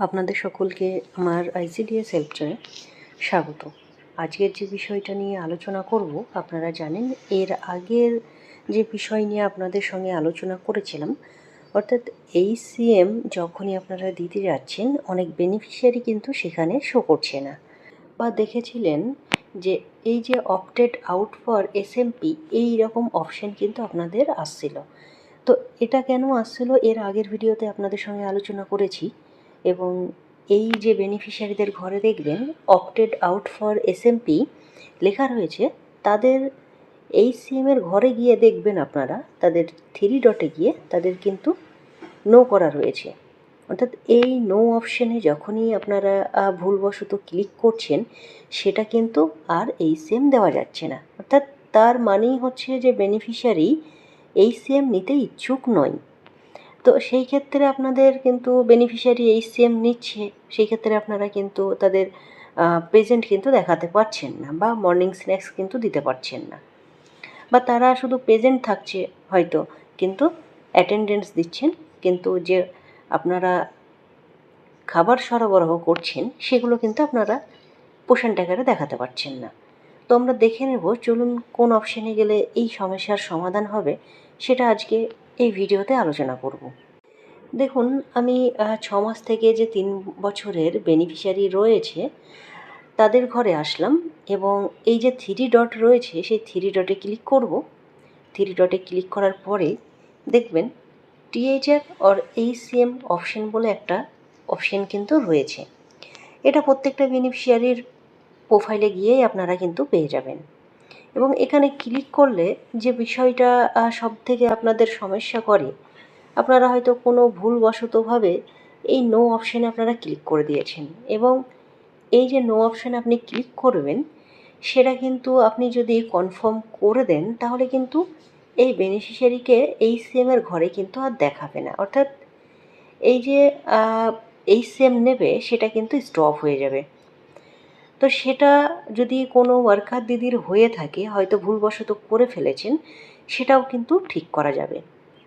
আপনাদের সকলকে আমার আইসিডিএস হেল্পচারে স্বাগত। আজকের যে বিষয়টা নিয়ে আলোচনা করব, আপনারা জানেন, এর আগের যে বিষয় নিয়ে আপনাদের সঙ্গে আলোচনা করেছিলাম, অর্থাৎ এই সিএম যখনই আপনারা দিতে যাচ্ছেন, অনেক বেনিফিশিয়ারি কিন্তু সেখানে শো করছে না। বা দেখেছিলেন যে এই যে opted out for S SMP এই রকম অপশন কিন্তু আপনাদের আসছিল। তো এটা কেন আসছিল? এর আগের ভিডিওতে আপনাদের সঙ্গে আলোচনা করেছি। এবং এই যে বেনিফিশিয়ারিদের ঘরে দেখবেন অপটেড আউট ফর এসএমপি লেখা রয়েছে, তাদের এই সিএমের ঘরে গিয়ে দেখবেন আপনারা, তাদের থ্রি ডটে গিয়ে তাদের কিন্তু নো করা রয়েছে। অর্থাৎ এই নো অপশানে যখনই আপনারা ভুলবশত ক্লিক করছেন, সেটা কিন্তু আর এই সিএম দেওয়া যাচ্ছে না। অর্থাৎ তার মানেই হচ্ছে যে বেনিফিশিয়ারি এই সিএম নিতে ইচ্ছুক নয়। তো সেই ক্ষেত্রে আপনাদের কিন্তু বেনিফিশিয়ারি এই সিএম নিচ্ছে, সেই ক্ষেত্রে আপনারা কিন্তু তাদের প্রেজেন্ট কিন্তু দেখাতে পারছেন না বা মর্নিং স্ন্যাক্স কিন্তু দিতে পারছেন না। বা তারা শুধু প্রেজেন্ট থাকছে হয়তো, কিন্তু অ্যাটেন্ডেন্স দিচ্ছেন, কিন্তু যে আপনারা খাবার সরবরাহ করছেন, সেগুলো কিন্তু আপনারা পোষণ টাকারে দেখাতে পারছেন না। তো আমরা দেখে নেব, চলুন কোন অপশানে গেলে এই সমস্যার সমাধান হবে, সেটা আজকে এই ভিডিওতে আলোচনা করব। দেখুন, আমি ছ মাস থেকে যে তিন বছরের বেনিফিশিয়ারি রয়েছে, তাদের ঘরে আসলাম এবং এই যে থ্রি ডট রয়েছে, সেই থ্রি ডটে ক্লিক করব। থ্রি ডটে ক্লিক করার পরে দেখবেন টিএইচআর অর এইচসিএম অপশন বলে একটা অপশন কিন্তু রয়েছে। এটা প্রত্যেকটা বেনিফিশিয়ারির প্রোফাইলে গিয়েই আপনারা কিন্তু পেয়ে যাবেন। এবং এখানে ক্লিক করলে যে বিষয়টা সব থেকে আপনাদের সমস্যা করে, আপনারা হয়তো কোনো ভুলবশতভাবে এই নো অপশানে আপনারা ক্লিক করে দিয়েছেন এবং এই যে নো অপশানে আপনি ক্লিক করবেন, সেটা কিন্তু আপনি যদি কনফার্ম করে দেন, তাহলে কিন্তু এই বেনিফিশিয়ারিকে এই সিএমের ঘরে কিন্তু আর দেখাবে না। অর্থাৎ এই যে এই সিএম নেবে, সেটা কিন্তু স্টপ হয়ে যাবে। তো সেটা যদি কোনো ওয়ার্কার দিদির হয়ে থাকে, হয়তো ভুলবশত করে ফেলেছেন, সেটাও কিন্তু ঠিক করা যাবে।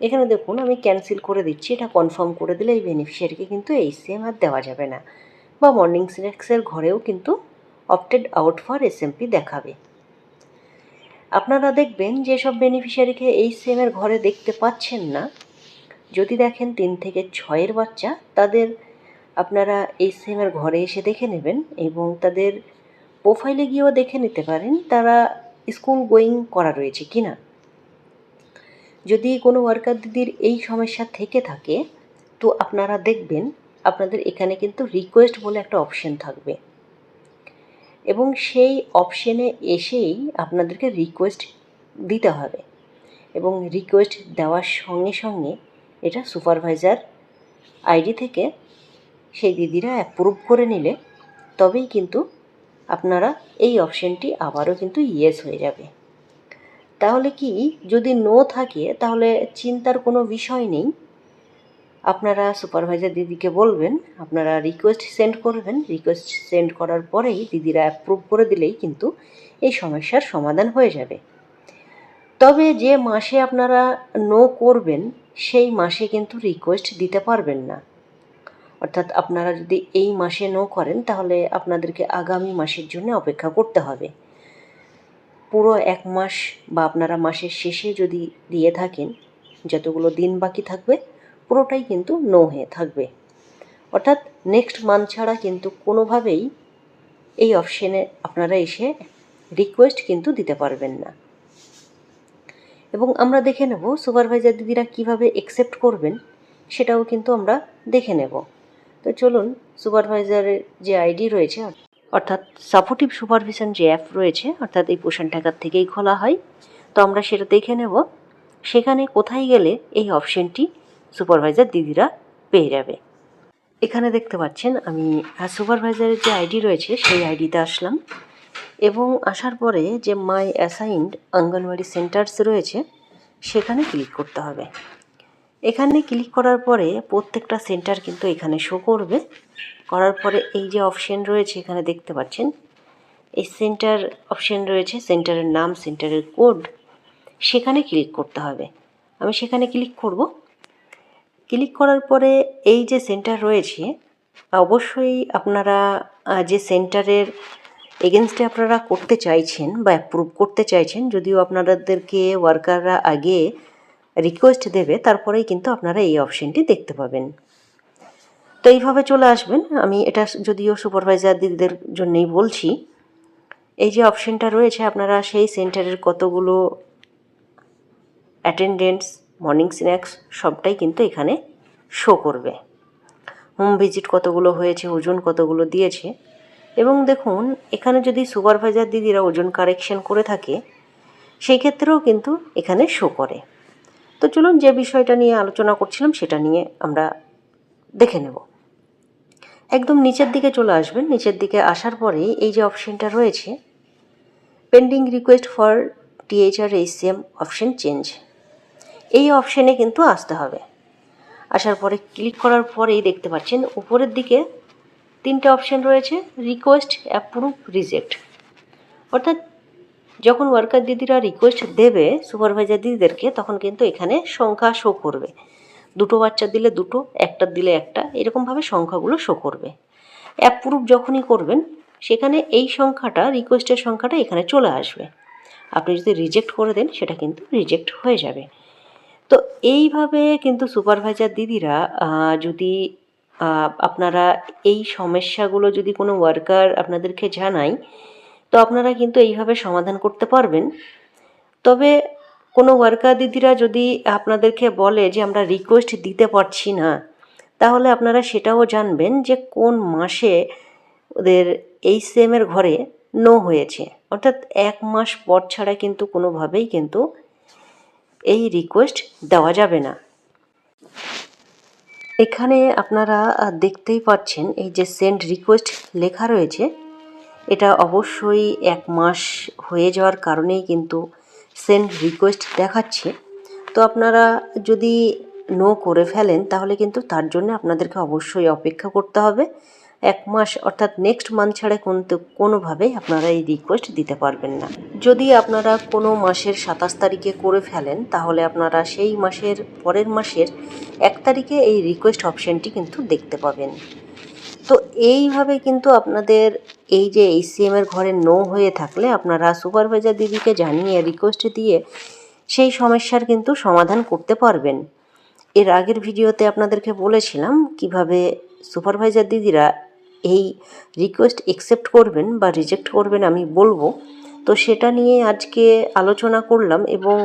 এখানে দেখুন, আমি ক্যান্সেল করে দিচ্ছি, এটা কনফার্ম করে দিলে এই বেনিফিশিয়ারিকে কিন্তু এই সিএম আর দেওয়া যাবে না। বা মর্নিং স্ন্যাক্সের ঘরেও কিন্তু অপটেড আউট ফর এসএমপি দেখাবে। আপনারা দেখবেন, যেসব বেনিফিশিয়ারিকে এই সিএমের ঘরে দেখতে পাচ্ছেন না, যদি দেখেন তিন থেকে ছয়ের বাচ্চা, তাদের আপনারা এই সিএমের ঘরে এসে দেখে নেবেন এবং তাদের প্রোফাইলে গিয়েও দেখে নিতে পারেন তারা স্কুল গোয়িং করা রয়েছে কি না যদি কোনো ওয়ার্কার দিদির এই সমস্যা থেকে থাকে, তো আপনারা দেখবেন আপনাদের এখানে কিন্তু রিকোয়েস্ট বলে একটা অপশন থাকবে। এবং সেই অপশনে এসেই আপনাদেরকে রিকোয়েস্ট দিতে হবে এবং রিকোয়েস্ট দেওয়ার সঙ্গে সঙ্গে এটা সুপারভাইজার আইডি থেকে সেই দিদিরা অ্যাপ্রুভ করে নিলে তবেই কিন্তু আপনারা এই অপশানটি আবারও কিন্তু ইয়েস হয়ে যাবে। তাহলে কি যদি নো থাকে তাহলে চিন্তার কোনো বিষয় নেই। আপনারা সুপারভাইজার দিদিকে বলবেন, আপনারা রিকোয়েস্ট সেন্ড করবেন। রিকোয়েস্ট সেন্ড করার পরেই দিদিরা অ্যাপ্রুভ করে দিলেই কিন্তু এই সমস্যার সমাধান হয়ে যাবে। তবে যে মাসে আপনারা নো করবেন, সেই মাসে কিন্তু রিকোয়েস্ট দিতে পারবেন না। অর্থাৎ আপনারা যদি এই মাসে নো করেন, তাহলে আপনাদেরকে আগামী মাসের জন্য অপেক্ষা করতে হবে। পুরো এক মাস বা আপনারা মাসের শেষে যদি দিয়ে থাকেন, যতগুলো দিন বাকি থাকবে, পুরোটাই কিন্তু নো হয়ে থাকবে। অর্থাৎ নেক্সট মান্থ ছাড়া কিন্তু কোনোভাবেই এই অপশানে আপনারা এসে রিকোয়েস্ট কিন্তু দিতে পারবেন না। এবং আমরা দেখে নেব সুপারভাইজার দিদিরা কীভাবে একসেপ্ট করবেন, সেটাও কিন্তু আমরা দেখে নেব। তো চলুন সুপারভাইজারের যে আইডি রয়েছে, অর্থাৎ সাপোর্টিভ সুপারভিশন যে অ্যাপ রয়েছে, অর্থাৎ এই পোষণ টাকার থেকেই খোলা হয়। তো আমরা সেটা দেখে নেব। সেখানে কোথায় গেলে এই অপশনটি সুপারভাইজার দিদিরা পেয়ে যাবে? এখানে দেখতে পাচ্ছেন, আমি সুপারভাইজারের যে আইডি রয়েছে, সেই আইডিতে আসলাম। এবং আসার পরে যে মাই অ্যাসাইন্ড অঙ্গনওয়াড়ি সেন্টার্স রয়েছে, সেখানে ক্লিক করতে হবে। এখানে ক্লিক করার পরে প্রত্যেকটা সেন্টার কিন্তু এখানে শো করবে। করার পরে এই যে অপশন রয়েছে, এখানে দেখতে পাচ্ছেন। এই সেন্টার অপশন রয়েছে সেন্টারের নাম সেন্টারের কোড সেখানে ক্লিক করতে হবে। আমি সেখানে ক্লিক করব। ক্লিক করার পরে এই যে সেন্টার রয়েছে, অবশ্যই আপনারা যে সেন্টারের এগেনস্টে আপনারা করতে চাইছেন বা অ্যাপ্রুভ করতে চাইছেন, যদিও আপনাদেরকে ওয়ার্কাররা আগে রিকোয়েস্ট দেবে, তারপরেই কিন্তু আপনারা এই অপশনটি দেখতে পাবেন। তো এইভাবে চলে আসবেন। আমি এটা যদিও সুপারভাইজার দিদিদের জন্যই বলছি, এই যে অপশনটা রয়েছে, আপনারা সেই সেন্টারের কতগুলো অ্যাটেন্ডেন্টস মর্নিং স্ন্যাক্স সবটাই কিন্তু এখানে শো করবে। হোম ভিজিট কতগুলো হয়েছে, ওজন কতগুলো দিয়েছে। এবং দেখুন, এখানে যদি সুপারভাইজার দিদিরা ওজন কারেকশন করে থাকে, সেই ক্ষেত্রেও কিন্তু এখানে শো করে। তো চলুন যে বিষয়টা নিয়ে আলোচনা করছিলাম সেটা নিয়ে আমরা দেখে নেব। একদম নিচের দিকে চলে আসবেন। নিচের দিকে আসার পরেই এই যে অপশনটা রয়েছে pending request for THR ACM option change এই অপশনে কিন্তু আসতে হবে। আসার পরে ক্লিক করার পরেই দেখতে পাচ্ছেন উপরের দিকে তিনটে অপশন রয়েছে রিকোয়েস্ট অ্যাপ্রুভ রিজেক্ট অর্থাৎ যখন ওয়ার্কার দিদিরা রিকোয়েস্ট দেবে সুপারভাইজার দিদিদেরকে, তখন কিন্তু এখানে সংখ্যা শো করবে। দুটো বাচ্চা দিলে দুটো, একটা দিলে একটা, এরকমভাবে সংখ্যাগুলো শো করবে। অ্যাপ্রুভ যখনই করবেন, সেখানে এই সংখ্যাটা রিকোয়েস্টের সংখ্যাটা এখানে চলে আসবে। আপনি যদি রিজেক্ট করে দেন, সেটা কিন্তু রিজেক্ট হয়ে যাবে। তো এইভাবে কিন্তু সুপারভাইজার দিদিরা যদি আপনারা এই সমস্যাগুলো যদি কোনো ওয়ার্কার আপনাদেরকে জানায় তো আপনারা কিন্তু এইভাবে সমাধান করতে পারবেন। তবে কোনো ওয়ার্কার দিদিরা যদি আপনাদেরকে বলে যে আমরা রিকোয়েস্ট দিতে পারছি না, তাহলে আপনারা সেটাও জানবেন যে কোন মাসে ওদের এই সেমের ঘরে নো হয়েছে। অর্থাৎ এক মাস পর ছাড়া কিন্তু কোনোভাবেই কিন্তু এই রিকোয়েস্ট দেওয়া যাবে না। এখানে আপনারা দেখতেই পাচ্ছেন এই যে সেন্ড রিকোয়েস্ট লেখা রয়েছে। এটা অবশ্যই এক মাস হয়ে যাওয়ার কারণেই কিন্তু সেন্ড রিকোয়েস্ট দেখাচ্ছে। তো আপনারা যদি নো করে ফেলেন, তাহলে কিন্তু তার জন্য আপনাদেরকে অবশ্যই অপেক্ষা করতে হবে। এক মাস অর্থাৎ নেক্সট মান্থ ছাড়া কিন্তু কোনোভাবেই আপনারা এই রিকোয়েস্ট দিতে পারবেন না। যদি আপনারা কোনো মাসের সাতাশ তারিখে করে ফেলেন, তাহলে আপনারা সেই মাসের পরের মাসের এক তারিখে এই রিকোয়েস্ট অপশানটি কিন্তু দেখতে পাবেন। তো এইভাবে কিন্তু আপনাদের এই যে এইচসিএম এর ঘরে নো হয়ে থাকলে আপনারা সুপারভাইজার দিদিকে জানিয়ে রিকোয়েস্ট দিয়ে সেই সমস্যার কিন্তু সমাধান করতে পারবেন। এর আগের ভিডিওতে আপনাদেরকে বলেছিলাম কীভাবে সুপারভাইজার দিদিরা এই রিকোয়েস্ট একসেপ্ট করবেন বা রিজেক্ট করবেন আমি বলব। তো সেটা নিয়ে আজকে আলোচনা করলাম এবং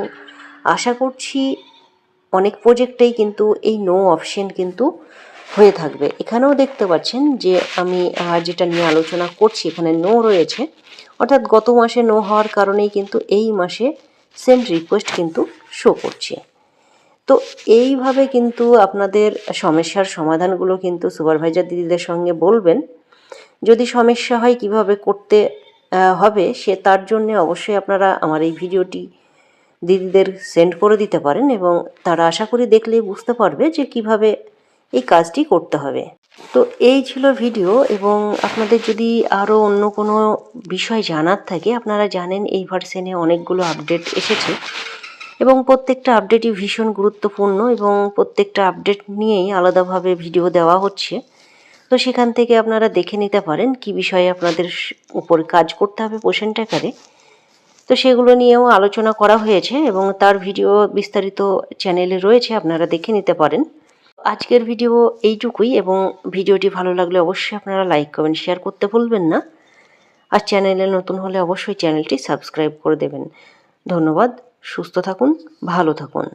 আশা করছি অনেক প্রজেক্টেই কিন্তু এই নো অপশন কিন্তু হয়ে থাকবে। এখানেও দেখতে পাচ্ছেন যে আমি যেটা নিয়ে আলোচনা করছি, এখানে নো রয়েছে। অর্থাৎ গত মাসে নো হওয়ার কারণেই কিন্তু এই মাসে সেম রিকোয়েস্ট কিন্তু শো করছে। তো এইভাবে কিন্তু আপনাদের সমস্যার সমাধানগুলো কিন্তু সুপারভাইজার দিদিদের সঙ্গে বলবেন। যদি সমস্যা হয় কীভাবে করতে হবে সে তার জন্য অবশ্যই আপনারা আমার এই ভিডিওটি দিদিদের সেন্ড করে দিতে পারেন এবং তারা আশা করি দেখলেই বুঝতে পারবে যে কীভাবে এই কাজটি করতে হবে। তো এই ছিল ভিডিও এবং আপনাদের যদি আরও অন্য কোনো বিষয় জানার থাকে, আপনারা জানেন এই ভার্সনে অনেকগুলো আপডেট এসেছে এবং প্রত্যেকটা আপডেটই ভীষণ গুরুত্বপূর্ণ এবং প্রত্যেকটা আপডেট নিয়েই আলাদাভাবে ভিডিও দেওয়া হচ্ছে। তো সেখান থেকে আপনারা দেখে নিতে পারেন কি বিষয়ে আপনাদের উপর কাজ করতে হবে পোষণ টাকারে তো সেগুলো নিয়েও আলোচনা করা হয়েছে এবং তার ভিডিও বিস্তারিত চ্যানেলে রয়েছে, আপনারা দেখে নিতে পারেন। আজকের ভিডিও এইটুকুই এবং ভিডিওটি ভালো লাগলে অবশ্যই আপনারা লাইক করবেন শেয়ার করতে ভুলবেন না। আর চ্যানেলে নতুন হলে অবশ্যই চ্যানেলটি সাবস্ক্রাইব করে দেবেন। ধন্যবাদ, সুস্থ থাকুন, ভালো থাকুন।